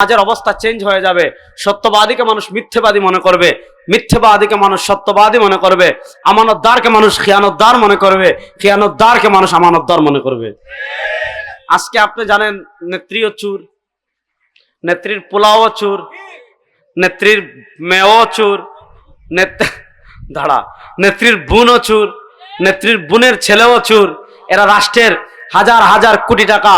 সমাজের অবস্থা চেঞ্জ হয়ে যাবে। সত্যবাদীকে মানুষ মিথ্যেবাদী মনে করবে। মিথ্যেবাদীকে মানুষ সত্যবাদী মনে করবে। আমানতদারকে মানুষ খিয়ানতদার মনে করবে। খিয়ানতদারকে মানুষ আমানতদার মনে করবে। আজকে আপনি জানেন, নেত্রীও চুর, নেত্রীর পোলাও চুর, নেত্রীর মেয়েও চুর দাঁড়া, নেত্রীর বোনও চুর, নেত্রীর বোনের ছেলেও চুর। এরা রাষ্ট্রের হাজার হাজার কোটি টাকা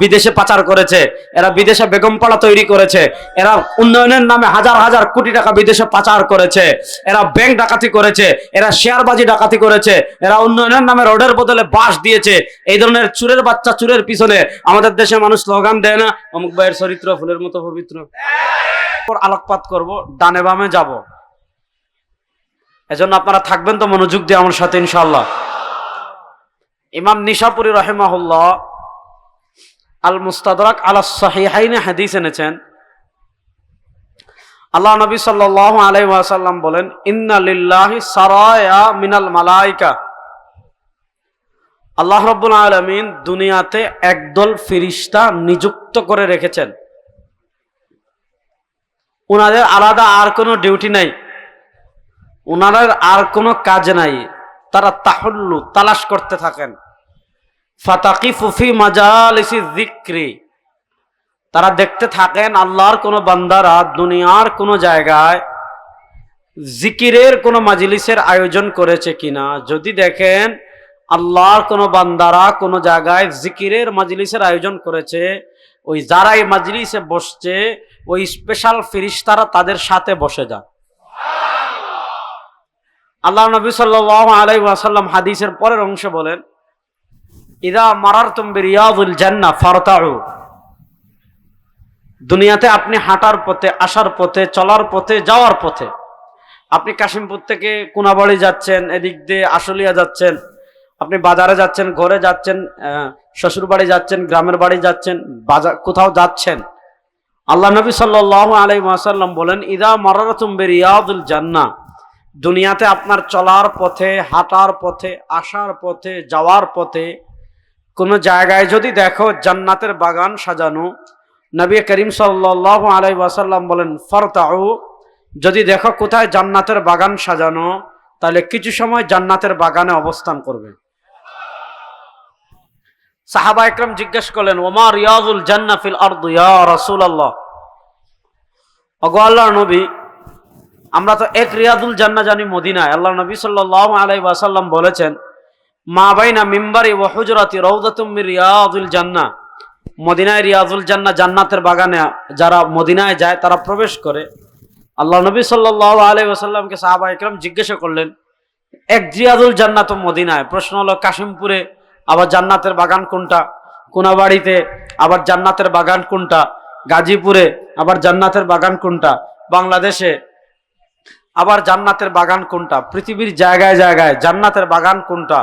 বিদেশে পাচার করেছে, এরা বিদেশে বেগমপাড়া তৈরি করেছে, এরা উন্নয়নের নামে হাজার হাজার কোটি টাকা বিদেশে পাচার করেছে, এরা ব্যাংক ডাকাতি করেছে, এরা শেয়ারবাজি ডাকাতি করেছে, এরা উন্নয়নের নামে রোডের বদলে বাস দিয়েছে। এই ধরনের চুরের বাচ্চা, চুরের পিছনে আমাদের দেশে মানুষ স্লোগান দেয় না, অমুক ভাইয়ের চরিত্র, ফুলের মতো পবিত্র। আলোকপাত করব, ডানে বামে যাব। এজন্য আপনারা থাকবেন তো মনোযোগ দিয়ে আমার সাথে ইনশাল্লাহ ইমাম নিশাপুরি রহেমাহুল্লাহ আল মুস্তাদরাক আলা সাহিহাইনে হাদিস এনেছেন। আল্লাহ নবী সাল্লাল্লাহু আলাইহি ওয়াসাল্লাম বলেন, ইন্না লিল্লাহি সারায়া মিনাল মালাইকা। আল্লাহ রাব্বুল আলামিন দুনিয়াতে একদল ফিরিস্তা নিযুক্ত করে রেখেছেন। ওনাদের আলাদা আর কোনো ডিউটি নাই। ওনাদের আর কোনো কাজ নাই। তারা তাহল্লু, তালাশ করতে থাকেন। ফাতাকি ফুফি মাজালিসি জিক্রি তারা দেখতে থাকেন আল্লাহর কোনো বান্দারা দুনিয়ার কোনো জায়গায় জিকিরের কোনো মাজলিসের আয়োজন করেছে কিনা। যদি দেখেন আল্লাহর কোনো বান্দারা কোনো জায়গায় জিকিরের মাজলিসের আয়োজন করেছে, ওই যারা এই মাজলিসে বসছে, ওই স্পেশাল ফিরিস্তারা তাদের সাথে বসে যান। আল্লাহ নবী সাল্লাহ আলাই ওয়াসাল্লাম হাদিসের পরের অংশ বলেন ইদা মারার তুমি জান্না ফারতাউ। দুনিয়াতে আপনি হাঁটার পথে, আসার পথে, চলার পথে, যাওয়ার পথে, আপনি কাশিমপুর থেকে কোনাবাড়ি যাচ্ছেন, এদিক দিয়ে আশুলিয়া যাচ্ছেন, আপনি বাজারে যাচ্ছেন, ঘরে যাচ্ছেন শ্বশুর বাড়ি যাচ্ছেন, গ্রামের বাড়ি যাচ্ছেন বাজার কোথাও যাচ্ছেন। আল্লাহ নবী সাল্লাহ আলাই ওয়াসাল্লাম বলেন, ইদা মারার তুমি রিয়াজুল জান্না দুনিয়াতে আপনার চলার পথে, হাঁটার পথে, আসার পথে, যাওয়ার পথে কোনো জায়গায় যদি দেখো জান্নাতের বাগান সাজানো, নবী করিম সাল্লাহ আলাই ওয়াসাল্লাম বলেন, ফরতাউ, যদি দেখো কোথায় জান্নাতের বাগান সাজানো, তাহলে কিছু সময় জান্নাতের বাগানে অবস্থান করবে। সাহাবা একরম জিজ্ঞেস করলেন, ওমা রিয়াজুল জান্না ফিল আরদু, ইয়া রাসূল আল্লাহ অগো আল্লাহ নবী, আমরা তো এক রিয়াদুল জান্না জানি মদিনায়। আল্লাহ নবী সাল্লাহ আলাই ওয়াসাল্লাম বলেছেন মা বাইনা মিম্বারি ও হুজরাতি রৌদাতুম রিয়াদুল জান্না। মদিনায় রিয়াজুল জান্না জান্নাতের বাগানে যারা মদিনায় যায়, তারা প্রবেশ করে। আল্লাহ নবী সাল্লাহ আলাই ওসাল্লামকে সাহাবা ইকরাম জিজ্ঞাসা করলেন, এক রিয়াজুল জান্নাত মদিনায়? প্রশ্ন হলো, কাশিমপুরে। আবার জান্নাতের বাগান কোনটা? কোনাবাড়িতে, আবার জান্নাতের বাগান কোনটা? গাজীপুরে, আবার জান্নাতের বাগান কোনটা? বাংলাদেশে, আবার জান্নাতের বাগান কোনটা? পৃথিবীর জায়গায় জায়গায় জান্নাতের বাগান কোনটা?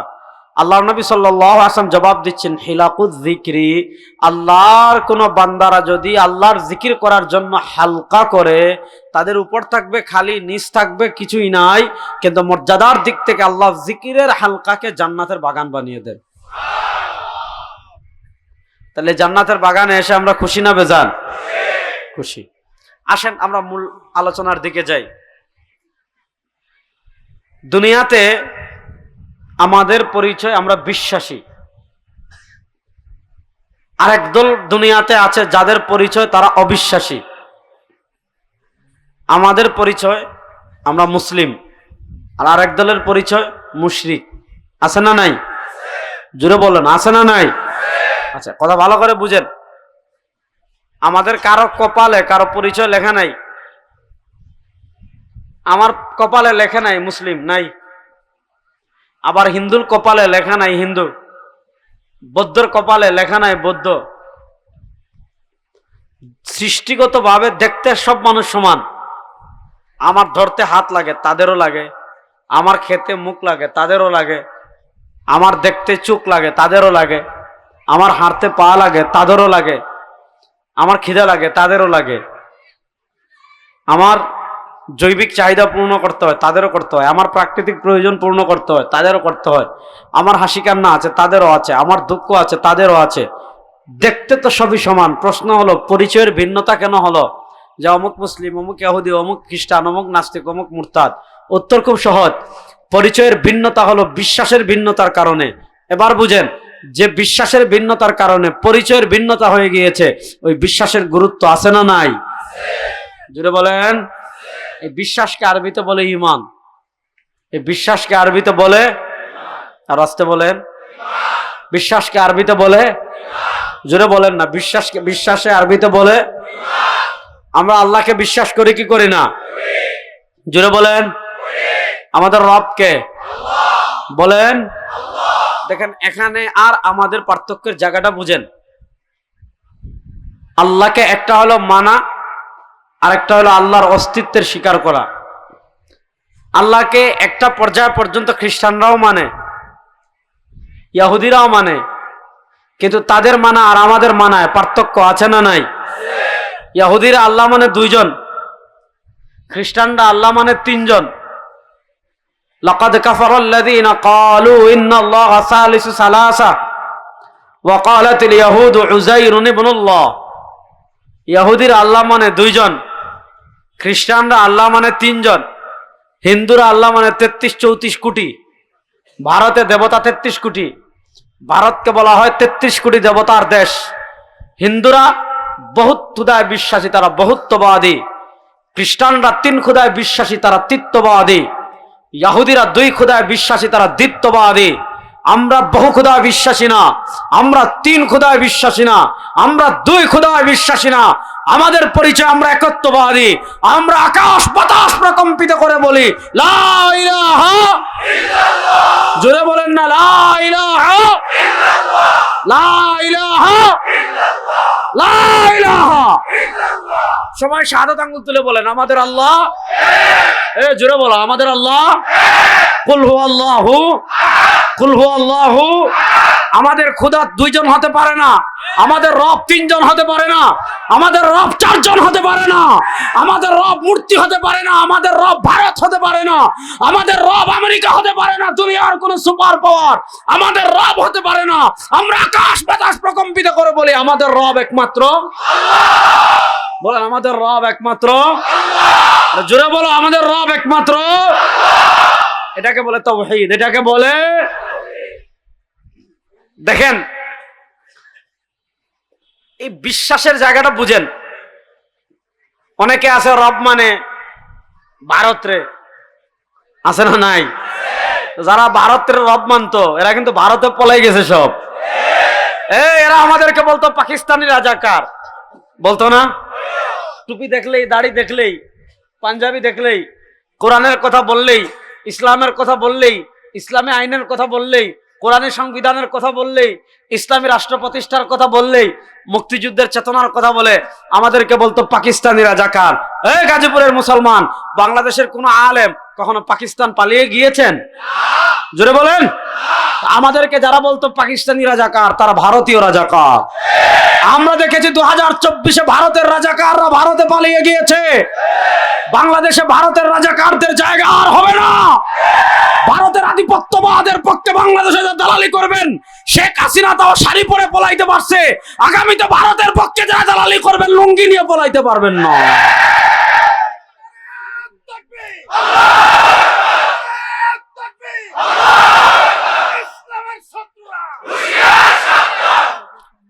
আল্লাহ নবী সাল্লাহ আসলাম জবাব দিচ্ছেন হিলাকুদ জিক্রি আল্লাহর কোনো বান্দারা যদি আল্লাহর জিকির করার জন্য হালকা করে, তাদের উপর থাকবে খালি, নিচ থাকবে কিছুই নাই, কিন্তু মর্যাদার দিক থেকে আল্লাহ জিকিরের হালকাকে জান্নাতের বাগান বানিয়ে দেন। তাহলে জান্নাতের বাগানে এসে আমরা খুশি না বেজান? খুশি। আসেন, আমরা মূল আলোচনার দিকে যাই। দুনিয়াতে আমাদের পরিচয় আমরা বিশ্বাসী। আরেক দল দুনিয়াতে আছে যাদের পরিচয় তারা অবিশ্বাসী। আমাদের পরিচয় আমরা মুসলিম, আর আরেক দলের পরিচয় মুশরিক। আছে না নাই? জুড়ে বলেন, আছে না নাই? আচ্ছা কথা ভালো করে বুঝেন। আমাদের কারও কপালে কারও পরিচয় লেখা নাই। আমার কপালে লেখা নাই মুসলিম, নাই। আবার হিন্দুর কপালে লেখা নাই হিন্দু, বৌদ্ধর কপালে লেখা নাই বৌদ্ধ। সৃষ্টিগতভাবে দেখতে সব মানুষ সমান। আমার ধরতে হাত লাগে, তাদেরও লাগে। আমার খেতে মুখ লাগে, তাদেরও লাগে। আমার দেখতে চোখ লাগে, তাদেরও লাগে। আমার হাঁটতে পা লাগে, তাদেরও লাগে। আমার খিদে লাগে, তাদেরও লাগে। আমার জৈবিক চাহিদা পূর্ণ করতে হয়, তাদেরও করতে হয়। আমার প্রাকৃতিক প্রয়োজন পূর্ণ করতে হয়, তাদেরও করতে হয়। আমার হাসি কান্না আছে, তাদেরও আছে। আমার দুঃখ আছে, তাদেরও আছে। দেখতে তো সবই সমান। প্রশ্ন হলো, পরিচয়ের ভিন্নতা কেন হলো? যে অমুক মুসলিম, অমুক ইহুদি অমুক খ্রিস্টান, অমুক নাস্তিক, অমুক মুরতাদ। উত্তর খুব সহজ। পরিচয়ের ভিন্নতা হলো বিশ্বাসের ভিন্নতার কারণে। এবার বুঝেন, যে বিশ্বাসের ভিন্নতার কারণে পরিচয়ের ভিন্নতা হয়ে গিয়েছে, ওই বিশ্বাসের গুরুত্ব আছে না নাই? জুড়ে বলেন। এই বিশ্বাসকে আরবিতে বলে ইমান। এই বিশ্বাসকে আরবিতে বলে আর আসতে বলেন। বিশ্বাসকে আরবিতে বলে জোরে বলেন না, বিশ্বাসকে, বিশ্বাসে আরবিতে বলে আমরা আল্লাহকে বিশ্বাস করি কি করি না? জোরে বলেন। আমাদের রবকে বলেন। দেখেন, এখানে আর আমাদের পার্থক্যের জায়গাটা বুঝেন। আল্লাহকে একটা হলো মানা আর একটা হলো আল্লাহর অস্তিত্বের স্বীকার করা আল্লাহকে একটা পর্যায় পর্যন্ত খ্রিস্টানরাও মানে ইয়াহুদিরাও মানে কিন্তু তাদের মানা আর আমাদের মানায় পার্থক্য আছে না নাই ইয়াহুদিরা আল্লাহ মানে দুইজন খ্রিস্টানরা আল্লাহ মানে তিনজন لقد كفر الذين قالوا إن الله ثالث ثلاثة وقالت اليهود عزير ابن الله ইয়াহুদির আল্লাহ মানে দুইজন খ্রিস্টানরা আল্লাহ মানে তিনজন। হিন্দুরা আল্লাহ মানে তেত্রিশ চৌত্রিশ কোটি। ভারতে দেবতা তেত্রিশ কোটি। ভারতকে বলা হয় তেত্রিশ কোটি দেবতার দেশ। হিন্দুরা বহুত ক্ষুদায় বিশ্বাসী, তারা বহুত্ববাদী। খ্রিস্টানরা তিন ক্ষুদায় বিশ্বাসী, তারা তিত্ববাদী। ইয়াহুদিরা দুই ক্ষুদায় বিশ্বাসী, তারা দ্বিত্ববাদী। আমরা বহু ক্ষুদায় বিশ্বাসী না। আমরা তিন ক্ষুদায় বিশ্বাসী না। আমরা দুই ক্ষুদায় বিশ্বাসী না। আমাদের পরিচয় আমরা একত্ববাদী। আমরা আকাশ বাতাস প্রকম্পিত করে বলি জোরে বলেন না সবাই শাহাদাত আঙ্গুল তুলে বলেন, আমাদের আল্লাহ। এ, জোরে বলো, আমাদের আল্লাহ। আমাদের খুদা দুইজন হতে পারে না, আমাদের রব তিনজন হতে পারে না, আমাদের রব চারজন হতে পারে না, আমাদের রব মূর্তি হতে পারে না, আমাদের রব ভারত হতে পারে না, আমাদের রব আমেরিকা হতে পারে না, দুনিয়ার কোন সুপার পাওয়ার আমাদের রব হতে পারে না। আমরা আকাশ বাতাস প্রকম্পিত করে বলি, আমাদের রব একমাত্র বলেন, আমাদের রব একমাত্র জোরে বলো, আমাদের রব একমাত্র এটাকে বলে তৌহিদ, এটাকে বলে দেখেন, এই বিশ্বাসের জায়গাটা বুঝেন। অনেকে আছে রব মানে ভারত রে। আছে না নাই? যারা ভারতের রব মানতো, এরা কিন্তু ভারতে পলাই গেছে সব। এরা আমাদেরকে বলতো পাকিস্তানি রাজাকার। বলতো না? টুপি দেখলেই, দাড়ি দেখলেই, পাঞ্জাবি দেখলেই, কোরআনের কথা বললেই ইসলামের কথা বললেই, ইসলামী আইনের কথা বললেই কোরআনের সংবিধানের কথা বললেই, ইসলামী রাষ্ট্র প্রতিষ্ঠার কথা বললেই, মুক্তিযুদ্ধের চেতনার কথা বলে আমাদেরকে বলতো পাকিস্তানি রাজাকার এই গাজীপুরের মুসলমান, বাংলাদেশের কোন আলেম কখনো পাকিস্তান পালিয়ে গিয়েছেন? জোরে বলেন। আমাদেরকে যারা বলতো পাকিস্তানি রাজাকার তারা ভারতীয় রাজাকার আমরা দেখেছি দু হাজার চব্বিশে ভারতের রাজাকাররা ভারতে পালিয়ে গিয়েছে। বাংলাদেশে ভারতের রাজাকারদের জায়গা আর হবে না। ভারতের আধিপত্যবাদের পক্ষে বাংলাদেশে যে দালালি করবেন, শেখ হাসিনা তাও শাড়ি পরে পলাইতে পারছে। আগামীতে ভারতের পক্ষে যারা দালালি করবেন, লুঙ্গি নিয়ে পলাইতে পারবেন না।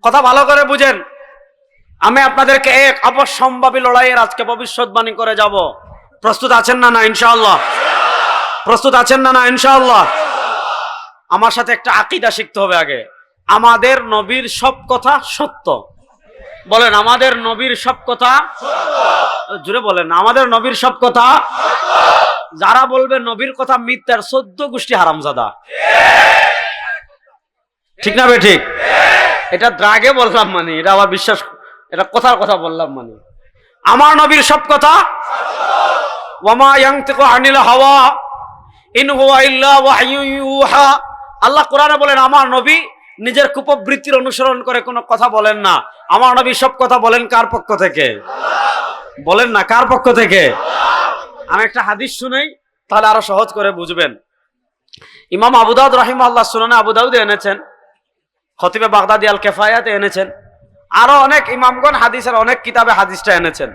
কথা ভালো করে বুঝেন। আমি আপনাদেরকে এক অবশ্যম্ভাবী লড়াইয়ের আজকে ভবিষ্যৎবাণী করে যাব। প্রস্তুত আছেন না না, ইনশাআল্লাহ? প্রস্তুত আছেন না না, ইনশাআল্লাহ? আমার সাথে একটা আকিদা শিখতে হবে আগে। আমাদের নবীর সব কথা সত্য। বলেন, আমাদের নবীর সব কথা জুড়ে বলেন, আমাদের নবীর সব কথা যারা বলবে নবীর কথা মিথ্যার চোদ্দ গোষ্ঠী হারামজাদা। ঠিক না বে ঠিক? এটা দ্রাগে বললাম মানে এটা আবার বিশ্বাস, এটা কথার কথা বললাম মানে। আমার নবীর সব কথা? ওয়ামা ইয়াংতিকু আনিল হাওয়া, ইন হুয়া ইল্লা ইউহা। আল্লাহ কোরআনে বলেন, আমার নবী নিজের কুপবৃত্তির অনুসরণ করে কোনো কথা বলেন না। আমার নবী সব কথা বলেন কার পক্ষ থেকে? বলেন না, কার পক্ষ থেকে? আমি একটা হাদিস শুনেই তাহলে আরও সহজ করে বুঝবেন। ইমাম আবুদাউদ রহিম আল্লাহ সুনানে আবুদাউদ এনেছেন খতিবে বাগদাদি আল কেফায়াতে এনেছেন। আরও অনেক ইমামগণ হাদিসের অনেক কিতাবে হাদিসটা এনেছেন।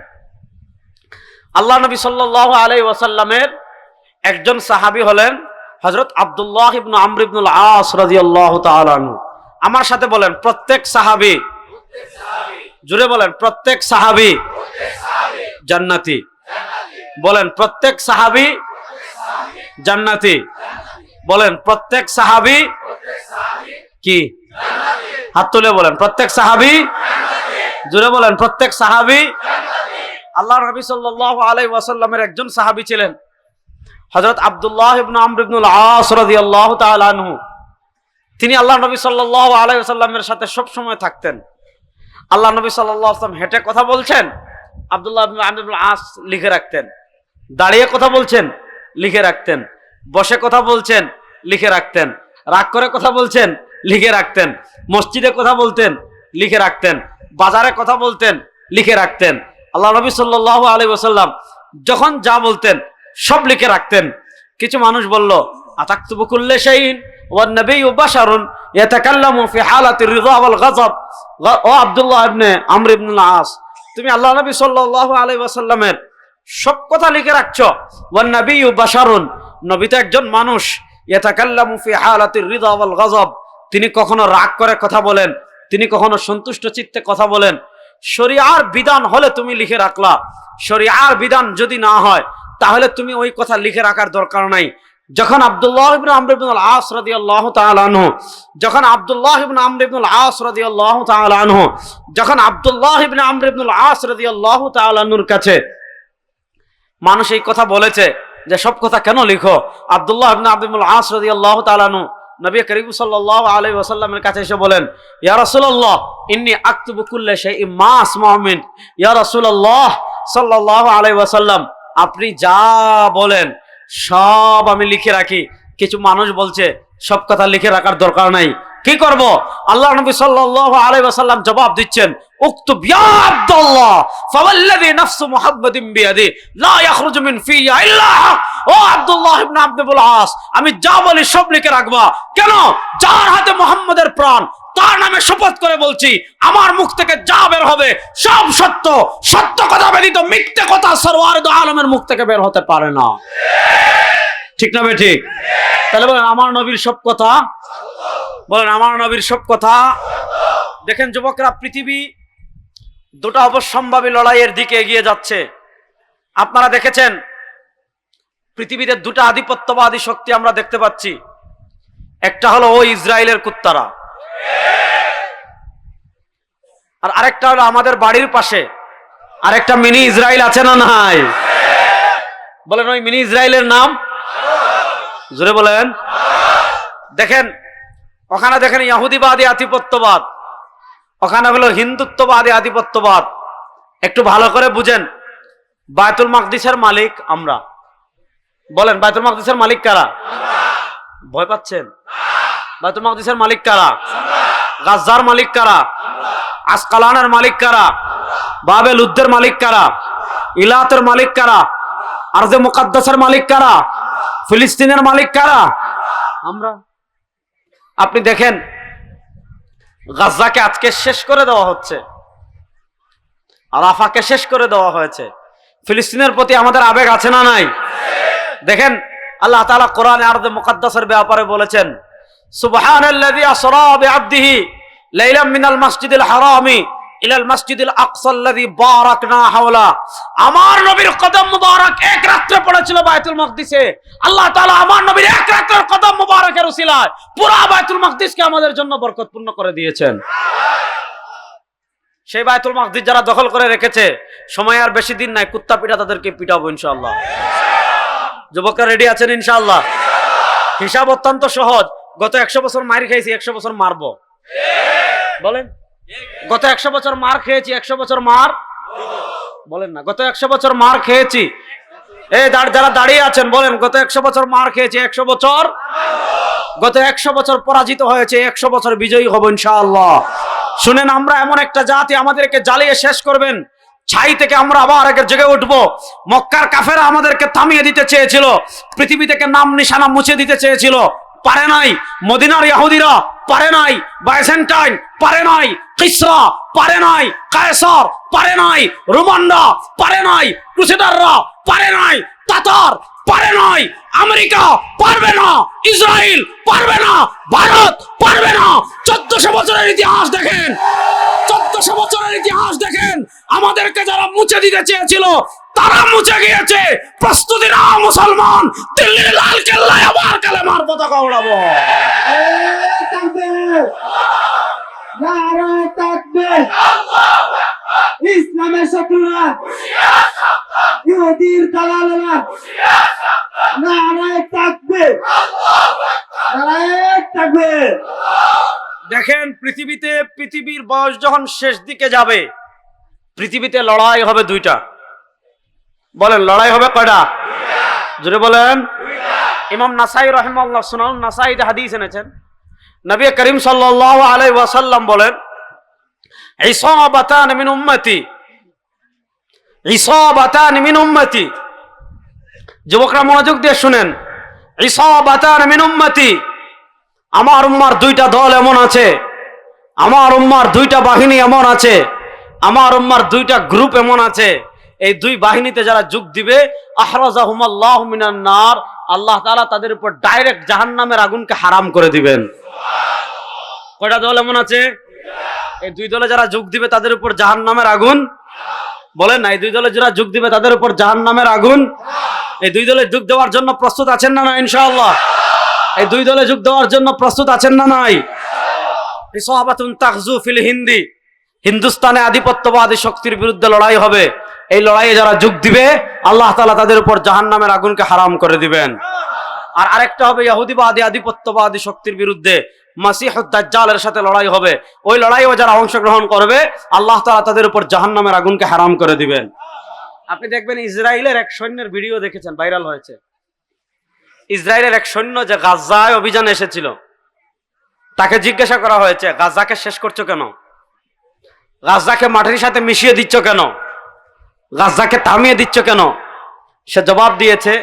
আল্লাহ নবী সাল্লাল্লাহু আলাই ওয়াসাল্লামের একজন সাহাবী হলেন হজরত আবদুল্লাহ ইবনু আমর ইবনুল আস রাদিয়াল্লাহু তাআলা আনহু। আমার সাথে বলেন, প্রত্যেক সাহাবী, জুড়ে বলেন, প্রত্যেক সাহাবী জান্নাতি। বলেন, প্রত্যেক সাহাবী জান্নাতি। বলেন, প্রত্যেক সাহাবী কি? হাত তুলে বলেন, প্রত্যেক সাহাবী জুড়ে বলেন, প্রত্যেক সাহাবী আল্লাহ নবী সাল্লাল্লাহু আলাইহি ওয়াসাল্লামের একজন সাহাবী ছিলেন, হযরত আব্দুল্লাহ ইবনে আমর ইবনুল আস রাদিয়াল্লাহু তিনি আল্লাহ নবী সাল্লাল্লাহু আলাইহি ওয়াসাল্লামের সাথে সব সময় থাকতেন। আল্লাহ নবী সাল্লাল্লাহু আলাইহি হেঁটে কথা বলছেন, আবদুল্লাহ ইবনে আমর আস লিখে রাখতেন। দাঁড়িয়ে কথা বলছেন, লিখে রাখতেন। বসে কথা বলছেন, লিখে রাখতেন। রাগ করে কথা বলছেন লিখে রাখতেন। মসজিদে কথা বলতেন, লিখে রাখতেন। বাজারে কথা বলতেন, লিখে রাখতেন। আল্লাহ নবী সাল্লাল্লাহু আলাইহি ওয়াসাল্লাম যখন যা বলতেন, সব লিখে রাখতেন। কিছু মানুষ বলল, আতাকতুবু কুল্লে শাইইন ওয়ান নাবিয়্যু বাশারুন ইয়াতাকাল্লামু ফি হালাতির রিদা ওয়াল গাযব? ও আব্দুল্লাহ ইবনে আমর ইবনুল আস, তুমি আল্লাহ নবী সাল্লাল্লাহু আলাইহি ওয়াসাল্লামের সব কথা লিখে রাখছো? ওয়ান নাবিয়্যু বাশারুন। নবী তো একজন মানুষ। ইয়াতাকাল্লামু ফি হালাতির রিদা ওয়াল গাযব। তিনি কখনো রাগ করে কথা বলেন, তিনি কখনো সন্তুষ্ট চিত্তে কথা বলেন। শরিয়ার বিধান হলে তুমি লিখে রাখলা। শরিয়ার বিধান যদি না হয়, তাহলে তুমি ওই কথা লিখে রাখার দরকার নাই। যখন আব্দুল্লাহ ইবনে আমর ইবনে আল আস রাদিয়াল্লাহু তাআলা আনহু, যখন আব্দুল্লাহ ইবনে আমর ইবনে আল আস রাদিয়াল্লাহু তাআলা আনহু, যখন আব্দুল্লাহ ইবনে আমর ইবনে আল আস রাদিয়াল্লাহু তাআলা আনহুর কাছে মানুষ এই কথা বলেছে যে, সব কথা কেন লিখো? আব্দুল্লাহ ইবনে আব্দুল আস রাদিয়াল্লাহু তাআলা আনহু নবী করিম সাল্লাহ আলী ওসাল্লামের কাছে এসে বলেন, ইয়া রসুল্লাহ ইন্নি আকতুবু সে ইমাস মহমিন মিন। ইয়া রসুল্লাহ সাল্লাহ আলী ওসাল্লাম আপনি যা বলেন, সব আমি লিখে রাখি। কিছু মানুষ বলছে, সব কথা লিখে রাখার দরকার নাই। কি করব? আল্লাহ নবী সাল্লাহ আলী ওসাল্লাম জবাব দিচ্ছেন আমি যা বলি সব লিখে রাখবা। কেন? যার হাতে মুহাম্মাদের প্রাণ, তার নামে শপথ করে বলছি, আমার মুখ থেকে যা বের হবে সব সত্য। সত্য কথা ব্যতীত মিথ্যে কথা সরওয়ার আলমের মুখ থেকে বের হতে পারে না। ঠিক না বে ঠিক? তাহলে বলেন, আমার নবীর সব কথা? বলেন, আমার নবীর সব কথা? দেখেন যুবকরা, পৃথিবী দুটা অবশ্যম্ভাবী লড়াইয়ের দিকে এগিয়ে যাচ্ছে। আপনারা দেখেছেন, পৃথিবীতে দুটা আধিপত্যবাদী শক্তি আমরা দেখতে পাচ্ছি। একটা হলো ওই ইসরায়েলের কুত্তারা। আর আরেকটা হলো আমাদের বাড়ির পাশে। আরেকটা মিনি ইসরায়েল আছে না নাই? বলেন ওই মিনি ইসরায়েলের নাম? জোরে বলেন। দেখেন, ওখানে দেখেন ইহুদিবাদী আধিপত্যবাদ। ওখানে হলো হিন্দুত্ববাদী, আধিপত্যবাদ। একটু ভালো করে বুঝেন। বায়তুল মাকদিসের মালিক আমরা। বলেন বায়তুল মাকদিসের মালিক কারা? ভয় পাচ্ছেন? বায়তুল মাকদিসের মালিক কারা? গাজ্জার মালিক কারা? আসকালানের মালিক কারা? বাবেল উদ্দের মালিক কারা? ইলাতের মালিক কারা? আরজে মুকাদ্দাসের মালিক কারা? ফিলিস্তিনের মালিক কারা? আমরা। আপনি দেখেন গাজ্জাকে আজকে শেষ করে দেওয়া হচ্ছে। আর আফাকে শেষ করে দেওয়া হয়েছে। ফিলিস্তিনের প্রতি আমাদের আবেগ আছে না নাই? দেখেন, আল্লাহ তালা কোরআনে আরদে মুকাদ্দাসের ব্যাপারে বলেছেন, সুবহানাল্লাযী আসরা বিআবদিহি লাইলাম মিনাল মাসজিদিল হারামি ইলাল মাসজিদিল বারাকনা হাওলা। আমার নবীর কদম মুবারক এক রাত্রে পড়েছিল মাকদিসে। আল্লাহ তাআলা আমার নবীর এক রাত্রের কদম মুবারকের উসিলায় পুরো মাকদিসকে আমাদের জন্য বরকতপূর্ণ করে দিয়েছেন। সেই বায়তুল মাকদিস যারা দখল করে রেখেছে, সময় আর বেশি দিন নাই, কুত্তা পিঠা তাদেরকে পিটাবো ইনশাআল্লাহ। যুবকরা রেডি আছেন ইনশাআল্লাহ? হিসাব অত্যন্ত সহজ। গত একশো বছর মার খেয়েছি একশো বছর মারবো। বলেন? গত একশো বছর মার খেয়েছি, একশো বছর মার। বলেন না, গত একশো বছর মার খেয়েছি। এই যারা দাঁড়িয়ে আছেন, বলেন, গত একশো বছর মার খেয়েছি, একশো বছর? গত একশো বছর পরাজিত হয়েছে, একশো বছর বিজয়ী হব ইনশাআল্লাহ। শুনেন, আমরা এমন একটা জাতি আমাদেরকে জ্বালিয়ে শেষ করবেন। ছাই থেকে আমরা আবার আগে জেগে উঠব। মক্কার কাফেরা আমাদেরকে থামিয়ে দিতে চেয়েছিল। পৃথিবী থেকে নাম নিশানা মুছে দিতে চেয়েছিল। পারে নাই। মদিনার ইয়াহুদিরা পারে নাই। বাইসেন্টাইন পারে নাই। কিসরা পারে নাই, কায়সার পারে নাই রোমানরা পারে নাই, ক্রুসেডাররা পারে নাই তাতার পারে নাই, আমেরিকা পারবে না, ইসরায়েল পারবে না, ভারত পারবে না। চোদ্দশো বছরের ইতিহাস দেখেন, চোদ্দশো বছরের ইতিহাস দেখেন, আমাদেরকে যারা মুছে দিতে চেয়েছিল, তারা মুছে গিয়েছে। প্রস্তুতি না মুসলমান, দিল্লির লাল কেল্লায় আবার কালেমার পতাকা উড়াবো। নারায়ে তাকবীর। ইসলামের শত্রুরা ইহুদির নারায়ে নারায়ে তাকবীর। দেখেন, পৃথিবীতে পৃথিবীর বয়স যখন শেষ দিকে যাবে, পৃথিবীতে লড়াই হবে দুইটা। বলেন, লড়াই হবে কয়টা? জোরে বলেন। ইমাম নাসাই রহমাল্লাহ সুনান নাসাইতে হাদিস এনেছেন। নবী করিম সাল্লাল্লাহু আলাইহি ওয়াসাল্লাম বলেন, ইসাবাতান মিন উম্মতি, ইসাবাতান মিন উম্মতি। যুবকরা মনোযোগ দিয়ে শুনেন, ইসাবাতান মিন উম্মতি, আমার উম্মার দুইটা দল এমন আছে, আমার উম্মার দুইটা বাহিনী এমন আছে, আমার উম্মার দুইটা গ্রুপ এমন আছে। এই দুই বাহিনীতে যারা যোগ দিবে আহরাজাহুমাল্লাহু মিনান নার, আল্লাহ তাআলা তাদের উপর ডাইরেক্ট জাহান্নামের আগুনকে হারাম করে দিবেন। কয়টা দল এমন আছে? এই দুই দলে যারা যোগ দিবে তাদের উপর জাহান্নামের আগুন। বলেন না, এই দুই দলে যারা যোগ দিবে তাদের উপর জাহান্নামের আগুন। এই দুই দলে যোগ দেওয়ার জন্য প্রস্তুত আছেন না না ইনশাআল্লাহ? এই দুই দলে যোগ দেওয়ার জন্য প্রস্তুত আছেন না নাই? ইসহাবাতুন তাখজু ফিল হিন্দি। হিন্দুস্তানে আধিপত্যবাদী শক্তির বিরুদ্ধে লড়াই হবে। এই লড়াইয়ে যারা যোগ দিবে, আল্লাহ তাআলা তাদের উপর জাহান্নামের আগুনকে হারাম করে দিবেন। আর আরেকটা হবে ইহুদিবাদী আধিপত্যবাদী শক্তির বিরুদ্ধে মাসিহুদ দাজ্জালের সাথে লড়াই হবে। ওই লড়াইও যারা অংশগ্রহণ করবে, আল্লাহ তাআলা তাদের উপর জাহান্নামের আগুনকে হারাম করে দিবেন। আপনি দেখবেন ইসরায়েলের এক সৈন্যের ভিডিও দেখেছেন, ভাইরাল হয়েছে। ইসরায়েলের এক সৈন্য যে গাজায় অভিযানে এসেছিল, তাকে জিজ্ঞাসা করা হয়েছে গাজাকে শেষ করছ কেন? গাজাকে মাটির সাথে মিশিয়ে দিচ্ছ কেন? গাজাকে থামিয়ে দিচ্ছ কেন? সে জবাব দিয়েছে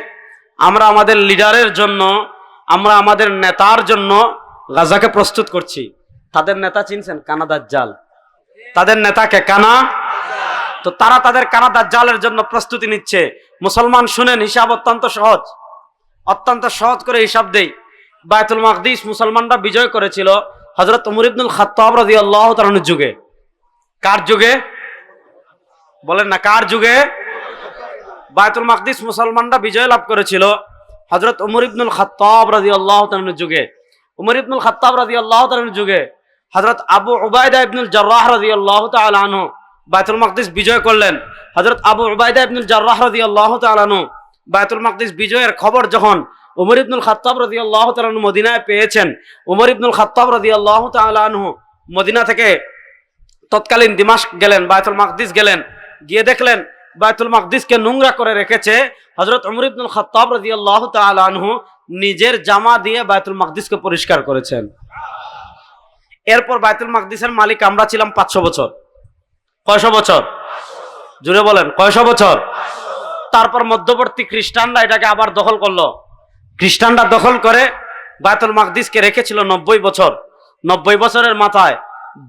আমরা আমাদের লিডারের জন্য, আমরা আমাদের নেতার জন্য গাজাকে প্রস্তুত করছি। তাদের নেতা চিনছেন? কানাদার জাল তাদের নেতাকে কানা তো তারা তাদের কানাদার জালের জন্য প্রস্তুতি নিচ্ছে। মুসলমান, শুনেন, হিসাব অত্যন্ত সহজ। অত্যন্ত সহজ করে হিসাব দেই। বায়তুল মাকদিস মুসলমানরা বিজয় করেছিল হজরত উমর ইবনুল খাত্তাব রাদিয়াল্লাহু তাআলার যুগে। কার যুগে? বলেন না, কার যুগে? বায়তুল মাকদিস মুসলমানরা বিজয় লাভ করেছিল হজরত উমর ইবনুল খাত্তাব রাদিয়াল্লাহু তাআলার যুগে। উমর ইবনুল খাত্তাব রাদিয়াল্লাহু তাআলার যুগে হজরত আবু উবাইদা ইবনুল জাররাহ রাদিয়াল্লাহু তাআলা আনহু বায়তুল মাকদিস বিজয় করলেন। হজরত আবু উবাইদা ইবনুল জাররাহ রাদিয়াল্লাহু তাআলা আনহু বায়তুল মাকদিস বিজয়ের খবর যখন উমর ইবনুল খাত্তাব রাদিয়াল্লাহু তাআলা আনহু মদিনায় পেয়েছেন, উমর ইবনুল খাত্তাব রাদিয়াল্লাহু তাআলা আনহু মদিনা থেকে তৎকালীন দিমাশক গেলেন বায়তুল মাকদিস গেলেন, গিয়ে দেখলেন বায়তুল মাকদিসকে নোংরা করে রেখেছে হজরত উমর ইবনুল খাত্তাব রাদিয়াল্লাহু তাআলা আনহু নিজের জামা দিয়ে বায়তুল মাকদিসকে পরিষ্কার করেছেন। এরপর বায়তুল মাকদিসের মালিক আমরা ছিলাম পাঁচশো বছর। কয়শো বছর? জুড়ে বলেন, কয়শো বছর? তারপর মধ্যবর্তী খ্রিস্টানরা এটাকে আবার দখল করল। খ্রিস্টানরা দখল করে বায়তুল মাকদিসকে রেখেছিল নব্বই বছর। নব্বই বছরের মাথায়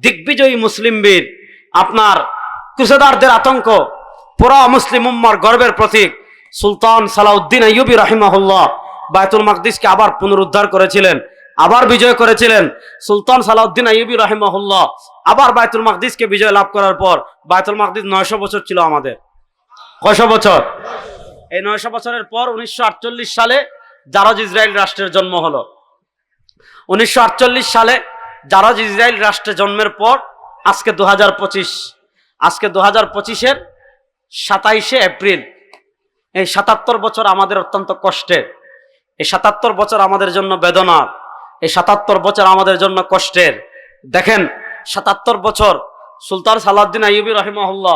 দিগ্বিজয়ী মুসলিম বীর, আপনার কুসেদারদের আতঙ্ক পুরা মুসলিম উম্মার গর্বের প্রতীক সুলতান সালাউদ্দিন আইয়ুবি রাহিমাহুল্লাহ বায়তুল মাকদিসকে আবার পুনরুদ্ধার করেছিলেন, আবার বিজয় করেছিলেন। সুলতান সালাউদ্দিন আইয়ুবি রাহিমাহুল্লাহ আবার বায়তুল মাকদিসকে বিজয় লাভ করার পর বায়তুল মাকদিস নয়শো বছর ছিল আমাদের। কয়শো বছর? এই নয়শো বছরের পর উনিশশো আটচল্লিশ সালে জারজ ইসরায়েল রাষ্ট্রের জন্ম হলো। উনিশশো আটচল্লিশ সালে জারজ ইসরায়েল রাষ্ট্রে জন্মের পর আজকে দুহাজার পঁচিশ, আজকে দু হাজার পঁচিশের সাতাইশে এপ্রিল। এই সাতাত্তর বছর আমাদের অত্যন্ত কষ্টের। এই সাতাত্তর বছর আমাদের জন্য বেদনার। এই সাতাত্তর বছর আমাদের জন্য কষ্টের। দেখেন, সাতাত্তর বছর সুলতান সালাউদ্দিন আইয়ুবি রহিমহল্লা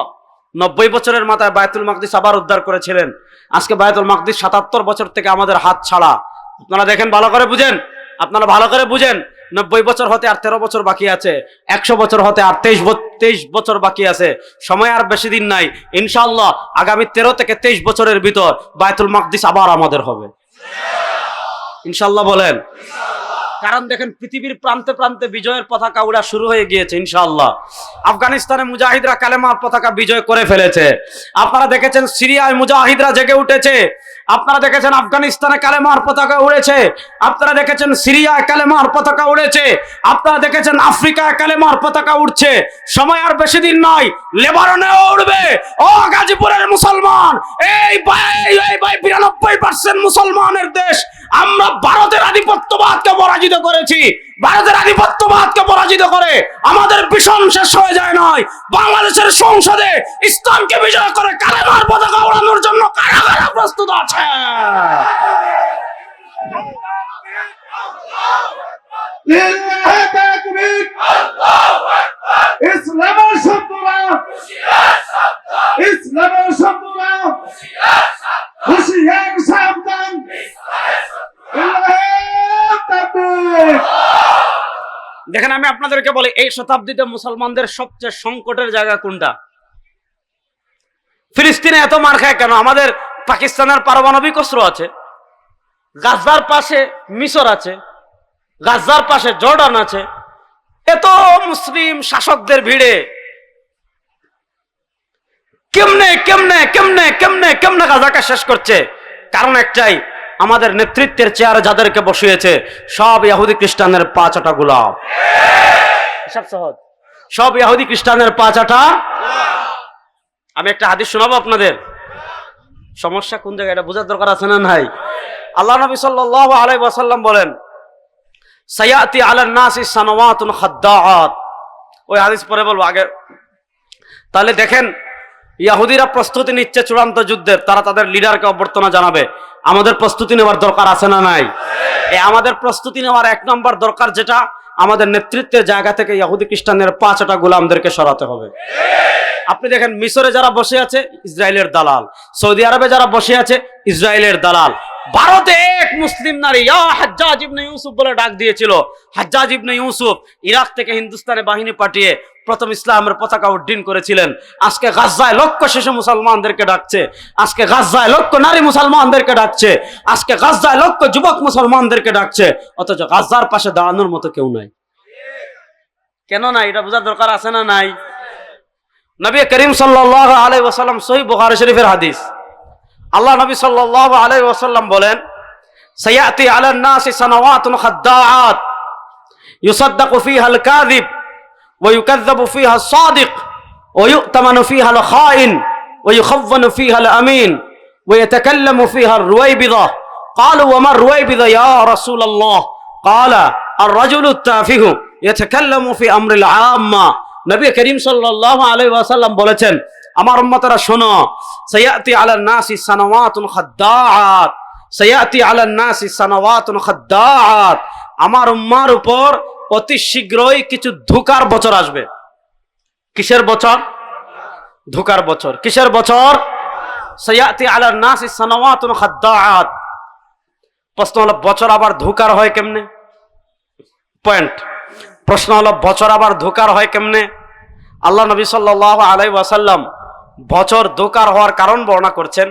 নব্বই বছরের মাথায় বায়তুল মাকদিস আবার উদ্ধার করেছিলেন। আজকে বায়তুল মাকদিস সাতাত্তর বছর থেকে আমাদের হাত ছাড়া। আপনারা দেখেন, ভালো করে বুঝেন? আপনারা ভালো করে বুঝেন? নব্বই বছর হতে আর তেরো বছর বাকি আছে, একশো বছর হতে আর তেইশ তেইশ বছর বাকি আছে। সময় আর বেশি দিন নাই। ইনশাল্লাহ আগামী তেরো থেকে তেইশ বছরের ভিতর বায়তুল মাকদিস আবার আমাদের হবে। ইনশাল্লাহ বলেন। কারণ দেখেন পৃথিবীর প্রান্তে প্রান্তে বিজয়ের পতাকা উড়া শুরু হয়ে গিয়েছে ইনশাল্লাহ আফগানিস্তানে মুজাহিদরা কালেমার পতাকা বিজয় করে ফেলেছে। আপনারা দেখেছেন সিরিয়ায় মুজাহিদরা জেগে উঠেছে। আপনারা দেখেছেন আফগানিস্তানে কালেমার পতাকা উড়েছে। আপনারা দেখেছেন সিরিয়ায় কালেমার পতাকা উড়েছে। আপনারা দেখেছেন আফ্রিকায় কালেমার পতাকা উঠছে সময় আর বেশি দিন নয় লেবাননেও উড়বে। ও গাজীপুরের মুসলমান, এই ভাই এই ভাই, বিরানব্বই পার্সেন্ট মুসলমানের দেশ আমরা ভারতের আধিপত্যবাদকে পরাজিত করেছি। ভারতের আধিপত্যবাদকে পরাজিত করে আমাদের ভীষণ শেষ হয়ে যায় নয় বাংলাদেশের সংসদে ইসলামকে বিজয় করে কারাগার পতাকা ওড়ানোর জন্য কারা প্রস্তুত আছে। দেখেন আমি আপনাদেরকে বলি, এই শতাব্দীতে মুসলমানদের সবচেয়ে সংকটের জায়গা কোনটা? ফিলিস্তিনে এত মার খায় কেন? আমাদের পাকিস্তানের পারমাণবিক অস্ত্র আছে গাজার পাশে মিশর আছে গাজার পাশে জর্ডান আছে। এত মুসলিম শাসকদের ভিড়ে কেমনে কেমনে কেমনে কেমনে কেমনে গাজাকে শেষ করছে? কারণ একটাই আমাদের নেতৃত্বের চেয়ারে যাদেরকে বসিয়েছে সব ইহুদি খ্রিস্টানের পাঁচাটা গোলাপ। সব সহজ। সব ইহুদি খ্রিস্টানের পাঁচাটা আমি একটা হাদিস শোনাবো আপনাদের? সমস্যা কোন জায়গায়? এটা বোঝার দরকার আছে না নাই? আল্লাহ নবী সাল্লাল্লাহু আলাই ওয়াসাল্লাম বলেন সায়াতি আলান নাসি সানাওয়াতুন খাদ্দাআত। ওই হাদিস পরে বলব আগে। তাহলে দেখেন ইয়াহুদিরা প্রস্তুতি নিচ্ছে চূড়ান্ত যুদ্ধের তারা তাদের লিডারকে অভ্যর্থনা জানাবে। আমাদের প্রস্তুতি নেওয়ার দরকার আছে না নাই? এই আমাদের প্রস্তুতি নেওয়ার এক নম্বর দরকার যেটা আমাদের নেতৃত্বের জায়গা থেকে ইয়াহুদি খ্রিস্টানের পাঁচটা গোলামদেরকে সরাতে হবে। আপনি দেখেন মিশরে যারা বসে আছে ইসরায়েলের দালাল। সৌদি আরবে যারা বসে আছে ইসরায়েলের দালাল। ভারতে এক মুসলিম নারী, ইয়া হাজ্জাজ ইবনে ইউসুফ বলে ডাক দিয়েছিল। হাজ্জাজ ইবনে ইউসুফ ইরাক থেকে হিন্দুস্তানে বাহিনী পাঠিয়ে প্রথম ইসলামের পতাকা উড্ডীন করেছিলেন। আজকে গাজায় লক্ষ শিশু মুসলমানদেরকে ডাকছে। আজকে গাজায় লক্ষ নারী মুসলমানদেরকে ডাকছে। আজকে গাজায় লক্ষ যুবক মুসলমানদেরকে ডাকছে। অথচ গাজার পাশে দাঁড়ানোর মতো কেউ নাই। কেন নাই? এটা বোঝার দরকার আছে না নাই? নবী করিম সাল্লাল্লাহু আলাইহি ওয়াসাল্লাম সহিহ বুখারী শরীফের হাদিস। আল্লাহ নবী সাল্লাল্লাহু আলাইহি ওয়াসাল্লাম বলেন সায়াতি আলান নাসি সানাওয়াতুন খাদ্দাআত ইউসাদ্দাকু ফিহা আল কাযিব ওয়া ইউকাযযাবু ফিহা আস সাদিক ওয়া ইউতামানু ফিহা আল খাইন ওয়া ইউখাওয়ানু ফিহা আল আমিন ওয়া ইয়াতাকাল্লামু ফিহা আর রুয়াইবিদা قالوا وما الرويبضة يا رسول الله قال الرجل التافه يتكلم في أمر العامة নবী করিম সাল্লাল্লাহু আলাইহি ওয়াসাল্লাম বলেছেন আমার উম্মতরা শোনো, সায়াতি আলান নাসি সানাওয়াতুন খাদ্দাআত, সায়াতি আলান নাসি সানাওয়াতুন খাদ্দাআত। আমার উম্মার উপর অতি শীঘ্রই কিছু ধোকার বছর আসবে। কিসের বছর? ধোকার বছর। কিসের বছর? সায়াতি আলান নাসি সানাওয়াতুন খাদ্দাআত। প্রশ্ন হলো, বছর আবার ধোকার হয় কেমনে? পয়েন্ট। প্রশ্ন হলো, বছর আবার ধোকার হয় কেমনে? আল্লাহ নবী সাল্লাহ আলাই ওয়াসাল্লাম বছর ধোকার হওয়ার কারণ বর্ণনা করছেন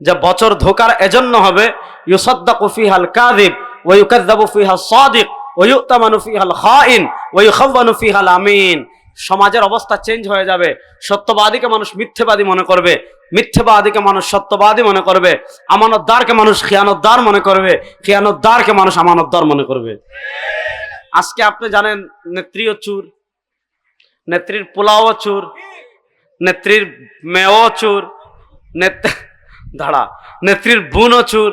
যে বছর ধোকার এজন্য হবে, ইউসাদ্দাকু ফিহাল কাযিব ওয়া ইউকাযযাবু ফিহা সাদিক ওয়া ইউতামানু ফিহাল খাইন ওয়া ইউখাওয়ানু ফিহাল আমিন। সমাজের অবস্থা চেঞ্জ হয়ে যাবে, সত্যবাদীকে মানুষ মিথ্যেবাদী মনে করবে, মিথ্যেবাদীকে মানুষ সত্যবাদী মনে করবে, আমানতদারকে মানুষ খিয়ানতদার মনে করবে, খিয়ানতদারকে মানুষ আমানতদার মনে করবে। আজকে আপনি জানেন নেত্রীও চুর, নেত্রীর পোলাও চুর নেত্রীর মেয়েও চুর দাঁড়া, নেত্রীর বোনও চুর,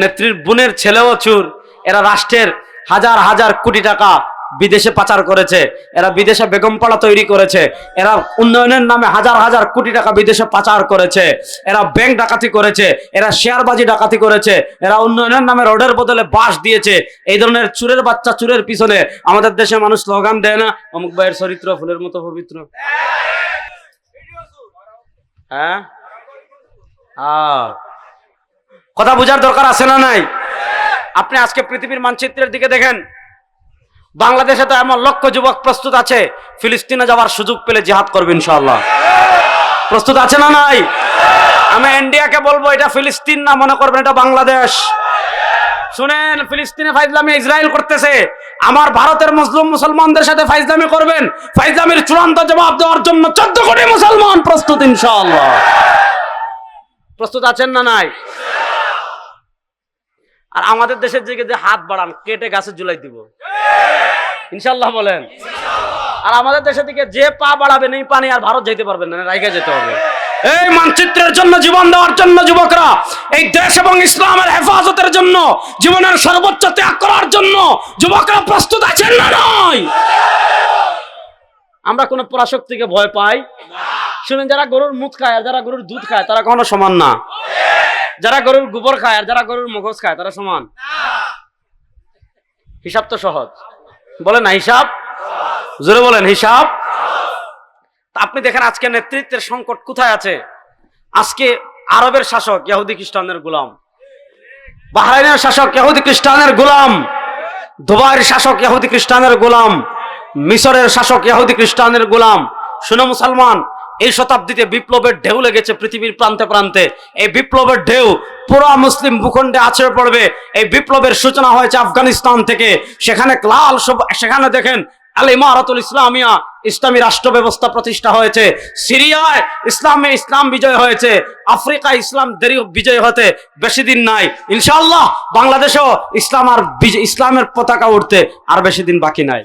নেত্রীর বোনের ছেলেও চুর, এরা রাষ্ট্রের হাজার হাজার কোটি টাকা বিদেশে পাচার করেছে, এরা বিদেশে বেগমপাড়া তৈরি করেছে, এরা উন্নয়নের নামে হাজার হাজার কোটি টাকা বিদেশে পাচার করেছে, এরা ব্যাংক ডাকাতি করেছে, এরা শেয়ারবাজি ডাকাতি করেছে, এরা উন্নয়নের নামে রোডের বদলে বাস দিয়েছে, এই ধরনের চুরের বাচ্চা চুরের পিছনে আমাদের দেশে মানুষ স্লোগান দেয় না? অমুক ভাইয়ের চরিত্র ফুলের মতো পবিত্র। হ্যাঁ। কথা বোঝার দরকার আছে না নাই? আপনি আজকে পৃথিবীর মানচিত্রের দিকে দেখেন। বাংলাদেশে তো এমন লক্ষ যুবক প্রস্তুত আছে, ফিলিস্তিনে যাওয়ার সুযোগ পেলে জিহাদ করবে ইনশাআল্লাহ। প্রস্তুত আছে না নাই? আমি ইন্ডিয়াকে বলব, এটা ফিলিস্তিন না, মনে করবেন এটা বাংলাদেশ। শুনেন, ফিলিস্তিনে ফাইজলামে ইসরায়েল করতেছে। আমার ভারতের মুসলিম মুসলমানদের সাথে ফাইজলামি করবেন। ফাইজলামির চূড়ান্ত জবাব দেওয়ার জন্য চোদ্দ কোটি মুসলমান প্রস্তুত, ইনশাআল্লাহ। প্রস্তুত আছেন না নাই? আর আমাদের দেশের দিকে যে হাত বাড়ান, কেটে গাছে জুলাই দিব। ইনশাল্লাহ বলেন। আর আমাদের দেশের দিকে যে পা বাড়াবেন, এই পানি আর ভারত যেতে পারবেন না রাইকে যেতে হবে। এই মানচিত্রের জন্য জীবন দেওয়ার জন্য যুবকরা, এই দেশ এবং ইসলামের হেফাজতের জন্য, জীবনের সর্বোচ্চ ত্যাগ করার জন্য যুবকরা প্রস্তুত আছেন না নয়? আমরা কোন পরাশক্তিকে ভয় পাই। শুনেন, যারা গরুর মুখ খায় আর যারা গরুর দুধ খায়, তারা কখনো সমান না। যারা গরুর গোবর খায় আর যারা গরুর মগজ খায়, তারা সমান। হিসাব তো সহজ। বলে না হিসাব? জোরে বলেন, হিসাব? তা আপনি দেখেন আজকে নেতৃত্বের সংকট কোথায় আছে? আজকে আরবের শাসক ইহুদি খ্রিস্টানের গোলাম। বাহরাইনের শাসক ইহুদি খ্রিস্টানের গোলাম। দুবাইয়ের শাসক ইহুদি খ্রিস্টানের গোলাম। মিশরের শাসক ইহুদি খ্রিস্টানের গোলাম। শুনো মুসলমান, এই শতাব্দীতে বিপ্লবের ঢেউ লেগেছে পৃথিবীর প্রান্তে প্রান্তে। এই বিপ্লবের ঢেউ পুরো মুসলিম ভূখণ্ডে আছড়ে পড়বে। এই বিপ্লবের সূচনা হয়েছে আফগানিস্তান থেকে। সেখানে লাল সেখানে দেখেন আল ইসলামিয়া ইসলামী রাষ্ট্র ব্যবস্থা প্রতিষ্ঠা হয়েছে। সিরিয়ায় ইসলামে ইসলাম বিজয় হয়েছে। আফ্রিকায় ইসলাম দেরি বিজয় হতে বেশি দিন নাই। ইনশাল্লাহ বাংলাদেশেও ইসলাম আর ইসলামের পতাকা উঠতে আর বেশি দিন বাকি নাই।